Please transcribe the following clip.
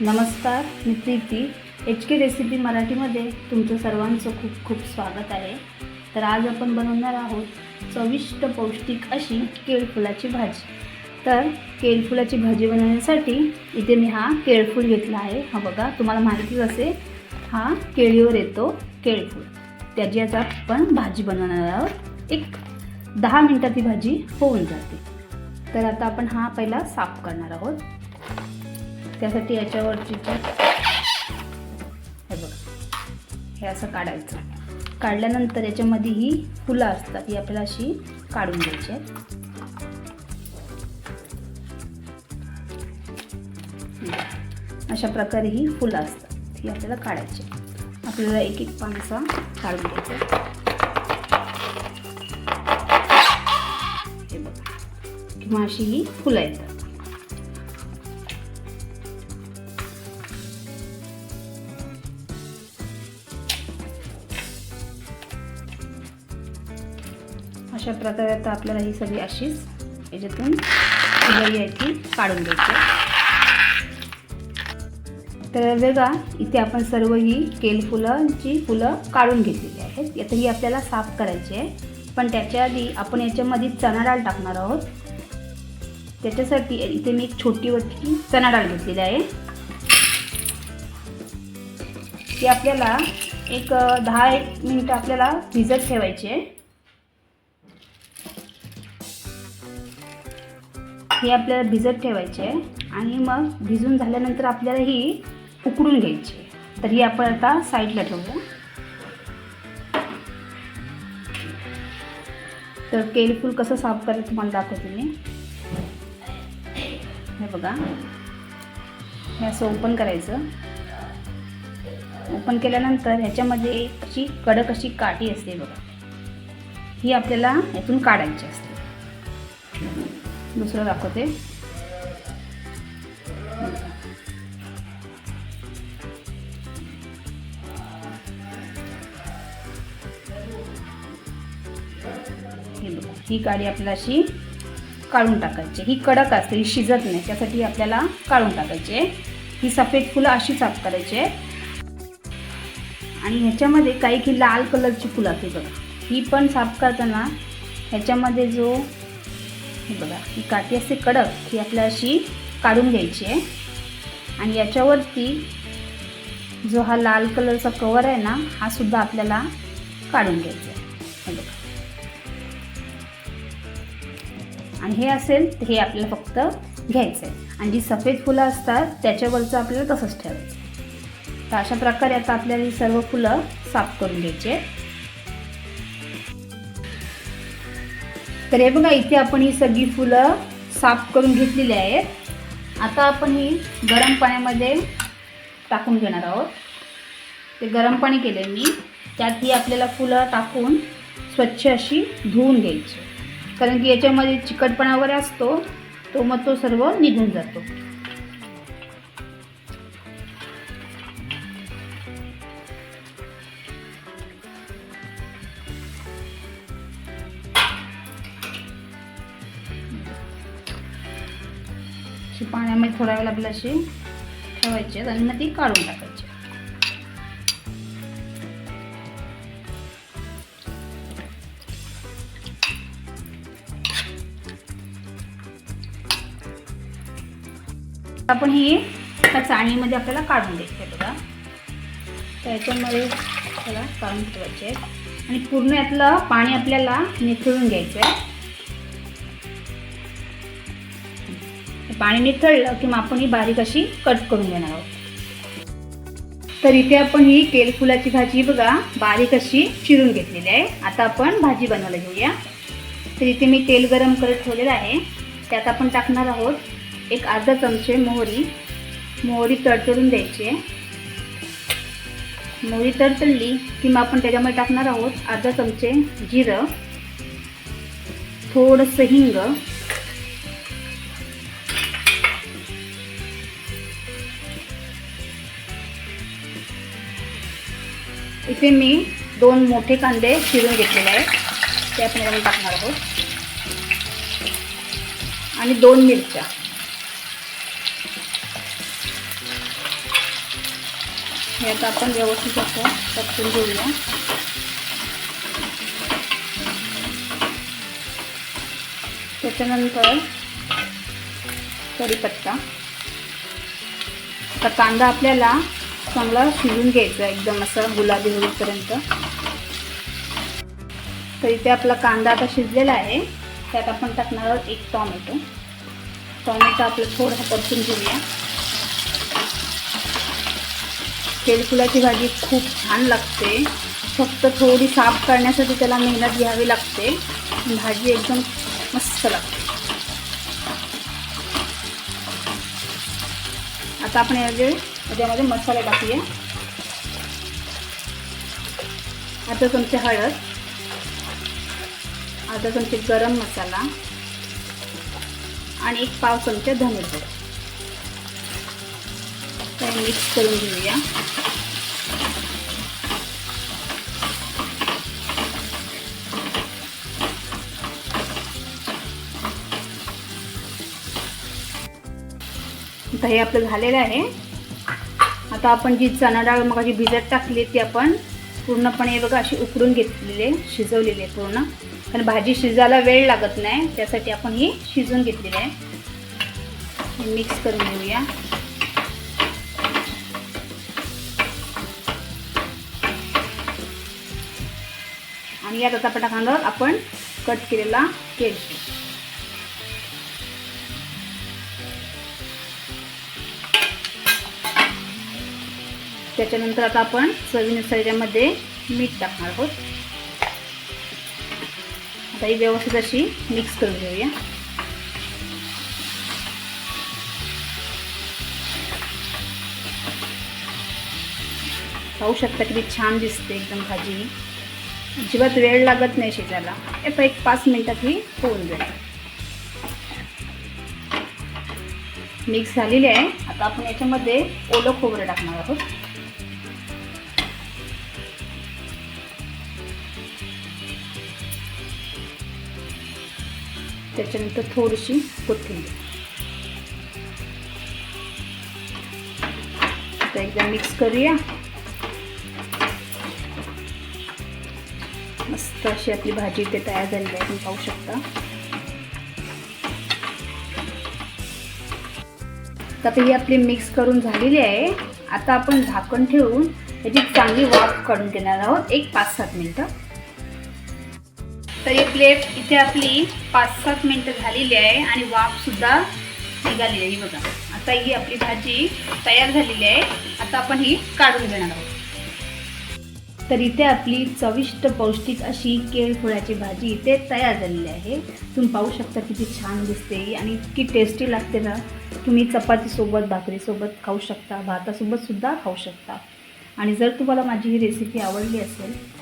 नमस्कार मी Preeti. H K recipe मराठीमध्ये तुमचं सर्वांचं खूप खूप स्वागत आहे. तर आज आपण बनवणार आहोत चविष्ट पौष्टिक अशी केळफुलाची भाजी. तर केळफुलाची भाजी बनवण्यासाठी इथे मी हा केळफूल घेतला आहे. हा बघा तुम्हाला माहितीच असेल हा केळीवर येतो केळफूल. त्याची आता आपण भाजी बनवणार आहोत. एक दहा मिनटात ही भाजी होऊन जाते. तर आता आपण हा पहिला साफ करणार आहोत. त्यासाठी याच्यावरची हे बघा. हे असं काढायचं. काढल्यानंतर याच्यामध्ये ही फुलं असतात. ही आपल्याला अशी काढून घ्यायची आहेत. अशा प्रकारे ही फुलं असतात. ही आपल्याला काढायची आपल्याला एक एक पानसा काढून घ्यायचं हे बघा. किंवा अशी ही फुलं येतात. अशा प्रकारे आता आपल्याला ही सगळी अशीच याच्यातून फुलं यायची काढून घ्यायची. तर बघा इथे आपण सर्व ही केल फुलांची फुलं काढून घेतलेली आहेत. आता ही आपल्याला साफ करायची आहे. पण त्याच्या आधी आपण याच्यामध्ये चणा डाळ टाकणार आहोत. त्याच्यासाठी इथे मी एक छोटी वरची चणा डाळ घेतलेली आहे. ती आपल्याला एक दहा एक मिनटं आपल्याला भिजत ठेवायची आहे. हे आपल्याला भिजत ठेवायची आहे. आणि मग भिजून झाल्यानंतर आपल्याला ही उकडून घ्यायची आहे. तर ही आपण आता साईडला ठेवूया तर केळफूल कसं साफ करायचं तुम्हाला दाखवते मी. हे बघा. हे असं ओपन करायचं. ओपन केल्यानंतर ह्याच्यामध्ये एक अशी कडक अशी काठी असते बघा. ही आपल्याला यातून काढायची असते. दुसरं दाखवते. हे ही काडी आपल्याला अशी काढून टाकायची. ही कडक असते ही शिजत नाही त्यासाठी आपल्याला काढून टाकायची. आहे ही सफेद फुलं अशी साफ करायची. आहे आणि ह्याच्यामध्ये काही की लाल कलरची फुलं असते बघा. ही पण साफ करताना ह्याच्यामध्ये जो हे बघा ही काठी असते कडक ही आपल्या अशी काढून घ्यायची आहे. आणि याच्यावरती जो हा लाल कलरचा कवर आहे ना हा सुद्धा आपल्याला काढून घ्यायचा आहे. हे बघा. आणि हे असेल तर हे आपल्याला फक्त घ्यायचं आहे. आणि जी सफेद फुलं असतात त्याच्यावरचं आपल्याला तसंच ठेवायचं तर अशा प्रकारे आता आपल्याला ही सर्व फुलं साफ करून घ्यायची आहेत. तर हे बघा इथे आपण ही सगळी फुलं साफ करून घेतलेली आहेत. आता आपण ही गरम पाण्यामध्ये टाकून घेणार आहोत. ते गरम पाणी केले मी. त्यात ही आपल्याला फुलं टाकून स्वच्छ अशी धुवून घ्यायची. कारण की याच्यामध्ये चिकटपणा वगैरे असतो तो मग तो सर्व निघून जातो. अशी पाण्यामध्ये थोडा वेळ आपल्याला अशी ठेवायची आणि मग ती काढून टाकायची. आपण ही त्या चाळणीमध्ये आपल्याला काढून द्यायची आहे बघा त्याच्यामध्ये त्याला काढून ठेवायचे आहेत. आणि पूर्ण यातलं पाणी आपल्याला निथळून घ्यायचं आहे पाणी निथळलं की मग आपण ही बारीक अशी कट करून घेणार आहोत. तर इथे आपण ही केलफुलाची भाजी बघा बारीक अशी चिरून घेतलेली आहे. आता आपण भाजी बनवायला घेऊया. तर इथे मी तेल गरम करत ठेवलेलं आहे. त्यात आपण टाकणार आहोत एक अर्धा चमचे मोहरी. मोहरी तडतडून द्यायची आहे. मोहरी तडतडली की मग आपण त्याच्यामध्ये टाकणार आहोत अर्धा चमचे जिरं. थोडंसं हिंग. इथे मी दोन मोठे कांदे चिरून घेतलेले आहेत. ते आपण यामध्ये टाकणार आहोत. आणि दोन मिरच्या. हे आता आपण व्यवस्थित असं पटकून घेऊया. त्याच्यानंतर कढीपत्ता. तर कांदा आपल्याला चांगला शिजून घ्यायचा एकदम असं गुलाबी होईपर्यंत. तर इथे आपला कांदा आता शिजलेला आहे. त्यात आपण टाकणार आहोत एक टॉमॅटो. टॉमॅटो आपलं थोडं परतून घेऊया. तेलफुलाची भाजी खूप छान लागते. फक्त थोडी साफ करण्यासाठी त्याला मेहनत घ्यावी लागते. भाजी एकदम मस्त लागते. आता आपण याचे त्याच्यामध्ये मसाले टाकूया आता चमचे हळद अर्धा चमचे गरम मसाला आणि एक पाव चमचे धनेपूड. तर मिक्स करून घेऊया. आता हे आपलं झालेलं आहे. आता आपण जी चणा डाळ मग जी भिजत टाकली ती आपण पूर्णपणे बघा अशी उकडून घेतलेली आहे शिजवलेली आहे पूर्ण. कारण भाजी शिजायला वेळ लागत नाही त्यासाठी आपण ही शिजून घेतलेली आहे. मिक्स करून घेऊया. आणि यात आता आपण टाकणार आपण कट केलेला केळ. त्याच्यानंतर आता आपण चवीनुसार याच्यामध्ये मीठ टाकणार आहोत. आता ही व्यवस्थित अशी मिक्स करून घेऊया. पाहू शकता किती छान दिसते एकदम भाजी. अजिबात वेळ लागत नाही शिजायला. आता एक पाच मिनिटात ही होऊन जाईल. मिक्स झालेली आहे. आता आपण याच्यामध्ये ओलं खोबरं टाकणार आहोत. त्याच्यानंतर थोडीशी कोथिंबीर. आता एकदा मिक्स करूया. मस्त अशी आपली भाजी इथे तयार झालेली आहे तुम्ही पाहू शकता. आता ही आपली मिक्स करून झालेली आहे. आता आपण झाकण ठेवून याची चांगली वाफ काढून घेणार आहोत एक पाच सात मिनटं. तर ही प्लेट इथे आपली पाच सात मिनटं झालेली आहे आणि वाफसुद्धा निघालेली आहे. बघा. आता ही आपली भाजी तयार झालेली आहे. आता आपण ही काढून घेणार आहोत. तर इथे आपली चविष्ट पौष्टिक अशी केळफुळाची भाजी इथे तयार झालेली आहे. तुम्ही पाहू शकता किती छान दिसते आणि इतकी टेस्टी लागते ना. तुम्ही चपातीसोबत भाकरीसोबत खाऊ शकता भातासोबतसुद्धा खाऊ शकता. आणि जर तुम्हाला माझी ही रेसिपी आवडली असेल